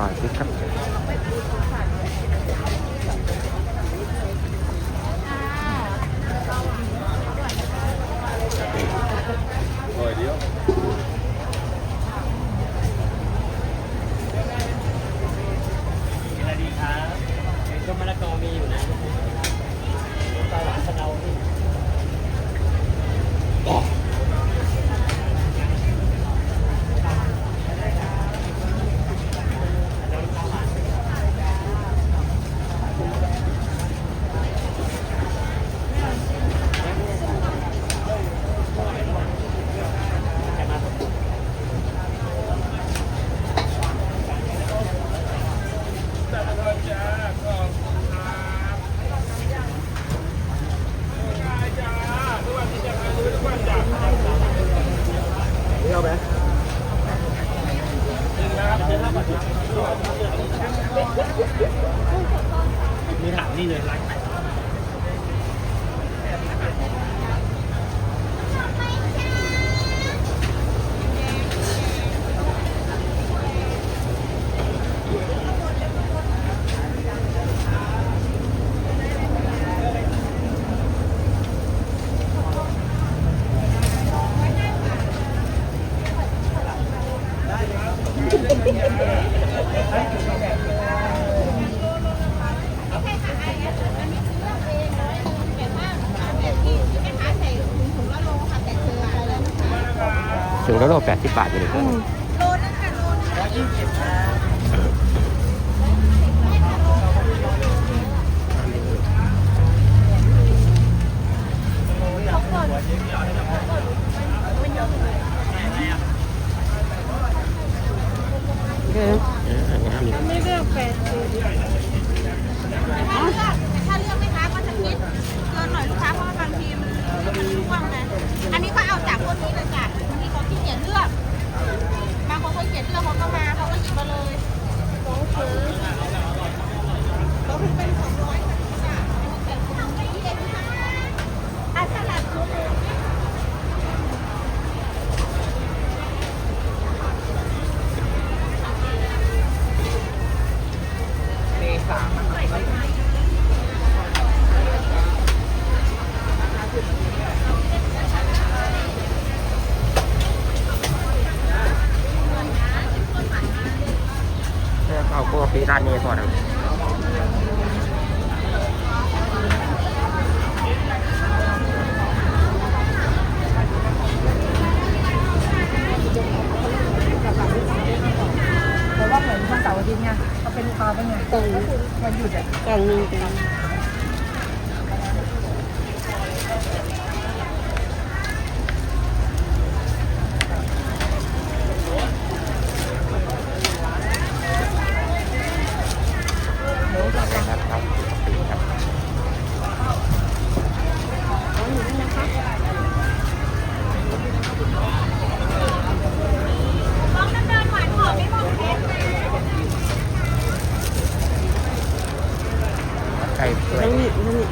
ร้อยสิครับเดี๋ยว สวัสดีครับต้มมะละกอมีอยู่นะปลาหวานสะเดาที่ มีถามนี่เลยร้านไหน ถึงแล้วโลแปดสิบบาทอยู่เลยครับเดี๋ยวเอองามอยู่ไม่เลือกแปดสิบถ้าเลือกไหมคะก็จะคิดเกินหน่อยลูกค้าเพราะว่าบางทีมันมันช่วงนะอันนี้ก็เอาจากพวกนี้เลยจ้ะ บางทีเขียจเลือกบางคนเขาเกียจเลือกเขาก็มาเขาก็หยิบมาเลยสองผืนเขาถึงเป็นสองร้อยจ้ะแต่คุณไม่เย็นค่ะอะสลัดชุดหนึ่งเลือกเอาพ วกปีร้านนี้ก่อนนะเพราะว่าเหมือนวันเสาร์อาทิตย์ไงเขาเป็นลูกค้าเป็นไงกล่องวันหยุดอะกล่องนึงจ้ะ ครับครับปีครับ ลองดำเนินหวานหอมไม่หมดเพชรนะ ไก่เปื่อยนั่งนี่นั่งนี่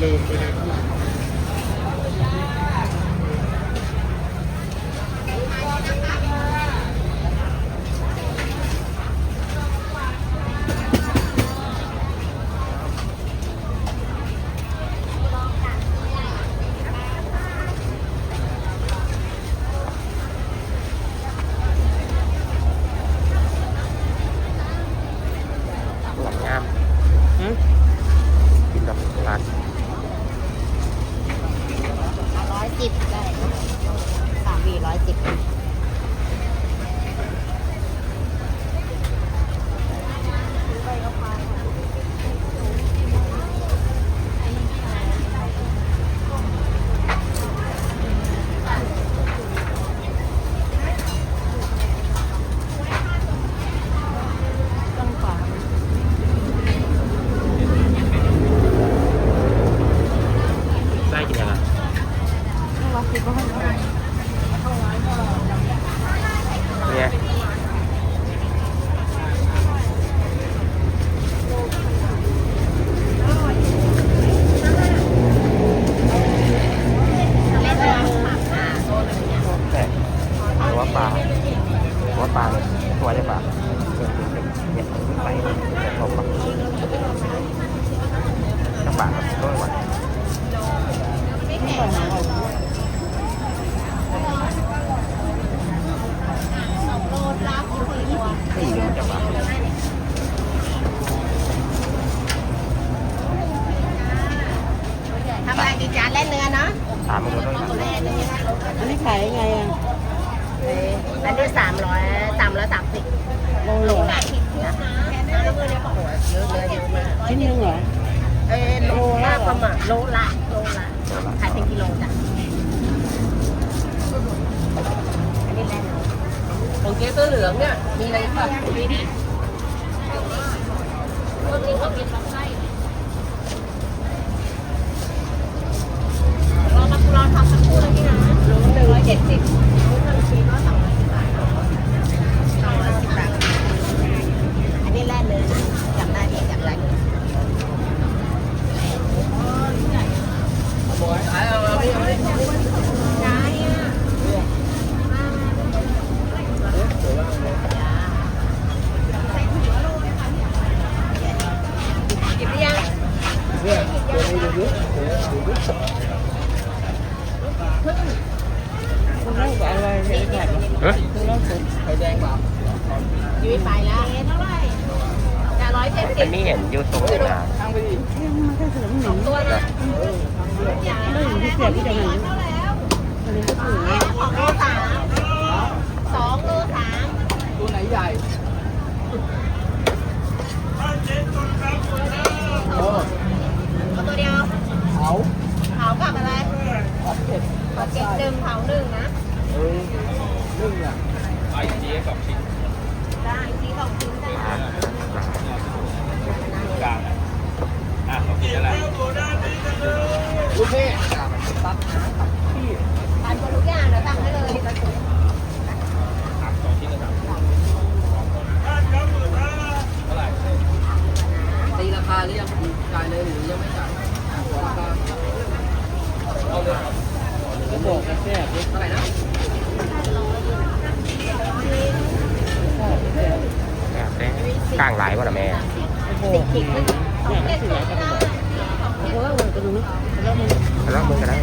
ลืมไปเลย สวยงาม ฮะ กินดอกร้าน เนี่ยไปเขาก็กระ บะกับรถวันโลละสี่ตัวสี่เดือนจะบาททำอะไรดีจานแล่นเนื้อเนาะสามหมื่นด้วยแล่นเนื้ออันนี้ขายยังไงอะอันนี้สามร้อยสามร้อยสามสิบโลเหรอเยอะเยอะเยอะมากชิ้นหนึงเหรอ เอ้โลละประมาณโลละโลละขายเป็นกิโลจ้ะอันนี้แล่นของเจ๊ตัวเหลืองเนี่ยมีอะไรบ้างดีดีพวกนี้เขากินลำไส้เรามาเราทำสักคู่เลยพี่นะโลหนึ่งร้อยเจ็ดสิบโลหนึ่งชิ้นก็สองร้อยสิบบาทสองร้อยสิบบาทอันนี้แล่นเลยนะจำได้ดีจำได้ดี ขายเอาเอาพี่เอาพี่ ได้อะหยิบหรือยัง เนี่ยตัวนี้ดูดิดูดิคุณเล่ากับอะไรเนี่ ยแขกเหรอเฮ้ยคุณเล่าสุดไข่แดงเปล่ายุ้ยไปแล้วเท่าไหร่จะร้อยเจ็ดสิอับนนี้เห็นยูทูบนะทางไปดิมันแค่ขนมหนึ่งตัวนะไม่อยู่ที่เสียบที่จะไหนเท่าแล้วอันนี้ก็ถึง ของโลสามสองโลสาม ตัวไหนใหญ่โอ้ เอาตัวเดียว เอา เผากับอะไร ออกเผ็ดเผาเจ็ดหนึ่งเผาหนึ่งนะเออนึ่งอะไอเดียกับชิ้นได้ทีสองชิ้นได้กลางอะเขากินอะไรลูกพี่ตัดตัดพี่ทานหมดทุกอย่างเดี๋ยวสั่งให้เลยสามสองชิ้นเลยครับเท่าไหร่ตีราคาหรือยังจ่ายเลยหรือยังไม่จ่ายราคา เอาเลยครับ ก็ บอกกันแค่เท่าไหร่นะแบบได้กลางหลายวะล่ะแม่สิบขิงมันสองเจ็ดสี่สิร้อยบกันได้โอ้ยมันกระดูกแล้วมันแล้ว